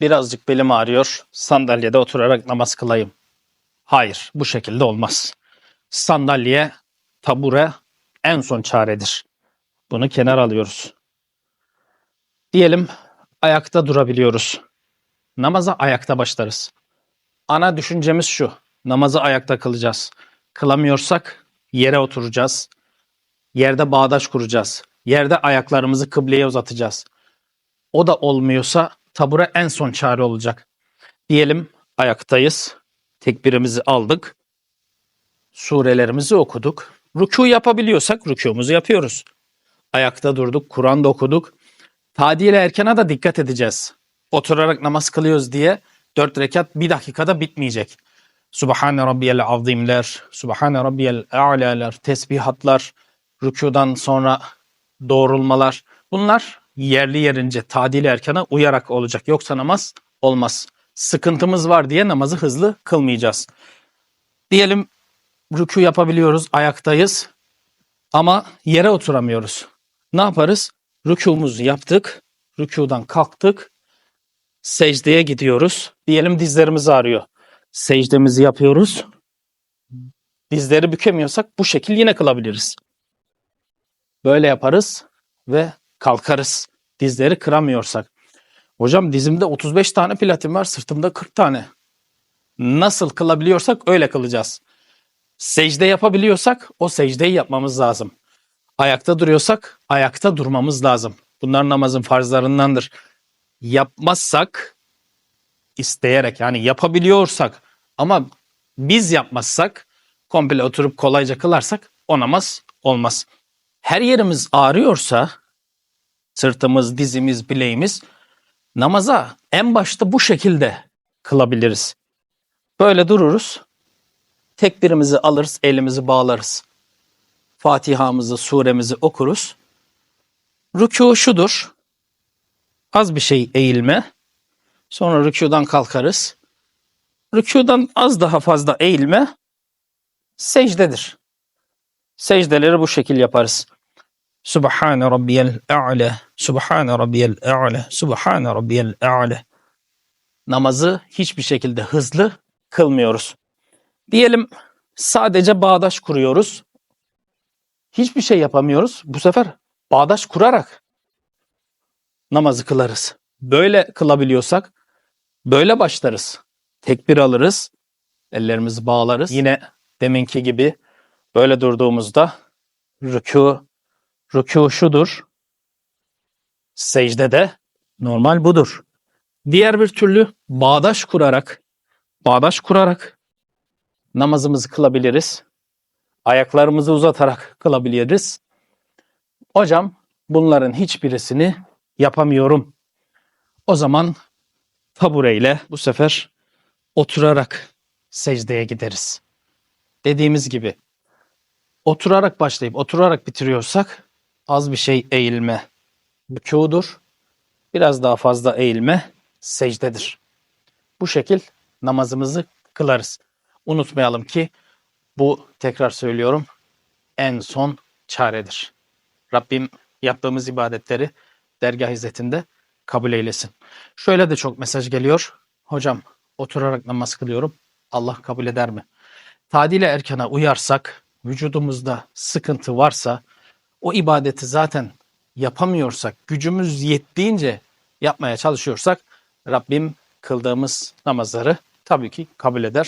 birazcık belim ağrıyor. Sandalyede oturarak namaz kılayım. Hayır, bu şekilde olmaz. Sandalye, tabure en son çaredir. Bunu kenara alıyoruz. Diyelim ayakta durabiliyoruz. Namaza ayakta başlarız. Ana düşüncemiz şu. Namazı ayakta kılacağız. Kılamıyorsak yere oturacağız. Yerde bağdaş kuracağız. Yerde ayaklarımızı kıbleye uzatacağız. O da olmuyorsa tabure en son çare olacak. Diyelim ayaktayız. Tekbirimizi aldık. Surelerimizi okuduk. Rükû yapabiliyorsak rükûmuzu yapıyoruz. Ayakta durduk, Kur'an'da okuduk. Tadil erkana da dikkat edeceğiz. Oturarak namaz kılıyoruz diye dört rekat bir dakikada bitmeyecek. Subhane Rabbiyel azimler, Subhane Rabbiyel a'laler, tesbihatlar, rükudan sonra doğrulmalar. Bunlar yerli yerince tadil erkana uyarak olacak. Yoksa namaz olmaz. Sıkıntımız var diye namazı hızlı kılmayacağız. Diyelim rükû yapabiliyoruz, ayaktayız ama yere oturamıyoruz. Ne yaparız? Rükûmuzu yaptık, rükûdan kalktık, secdeye gidiyoruz. Diyelim dizlerimiz ağrıyor. Secdemizi yapıyoruz. Dizleri bükemiyorsak bu şekil yine kılabiliriz. Böyle yaparız ve kalkarız. Dizleri kıramıyorsak. Hocam dizimde 35 tane platin var, sırtımda 40 tane. Nasıl kılabiliyorsak öyle kılacağız. Secde yapabiliyorsak o secdeyi yapmamız lazım. Ayakta duruyorsak ayakta durmamız lazım. Bunlar namazın farzlarındandır. Yapmazsak isteyerek yani yapabiliyorsak ama biz yapmazsak komple oturup kolayca kılarsak o namaz olmaz. Her yerimiz ağrıyorsa sırtımız, dizimiz, bileğimiz namaza en başta bu şekilde kılabiliriz. Böyle dururuz. Tekbirimizi alırız, elimizi bağlarız. Fatiha'mızı, suremizi okuruz. Rükû şudur. Az bir şey eğilme. Sonra rükûdan kalkarız. Rükûdan az daha fazla eğilme secdedir. Secdeleri bu şekil yaparız. Subhane rabbiyel a'le, subhane rabbiyel a'le, subhane rabbiyel a'le. Namazı hiçbir şekilde hızlı kılmıyoruz. Diyelim sadece bağdaş kuruyoruz. Hiçbir şey yapamıyoruz. Bu sefer bağdaş kurarak namazı kılarız. Böyle kılabiliyorsak böyle başlarız. Tekbir alırız. Ellerimizi bağlarız. Yine deminki gibi böyle durduğumuzda rükû rükû şudur. Secdede normal budur. Diğer bir türlü bağdaş kurarak bağdaş kurarak namazımızı kılabiliriz. Ayaklarımızı uzatarak kılabiliriz. Hocam bunların hiçbirisini yapamıyorum. O zaman tabureyle bu sefer oturarak secdeye gideriz. Dediğimiz gibi oturarak başlayıp oturarak bitiriyorsak az bir şey eğilme rükûdur. Biraz daha fazla eğilme secdedir. Bu şekil namazımızı kılarız. Unutmayalım ki bu tekrar söylüyorum en son çaredir. Rabbim yaptığımız ibadetleri dergah izzetinde kabul eylesin. Şöyle de çok mesaj geliyor. Hocam oturarak namaz kılıyorum. Allah kabul eder mi? Tadile erkana uyarsak, vücudumuzda sıkıntı varsa, o ibadeti zaten yapamıyorsak, gücümüz yettiğince yapmaya çalışıyorsak, Rabbim kıldığımız namazları tabii ki kabul eder.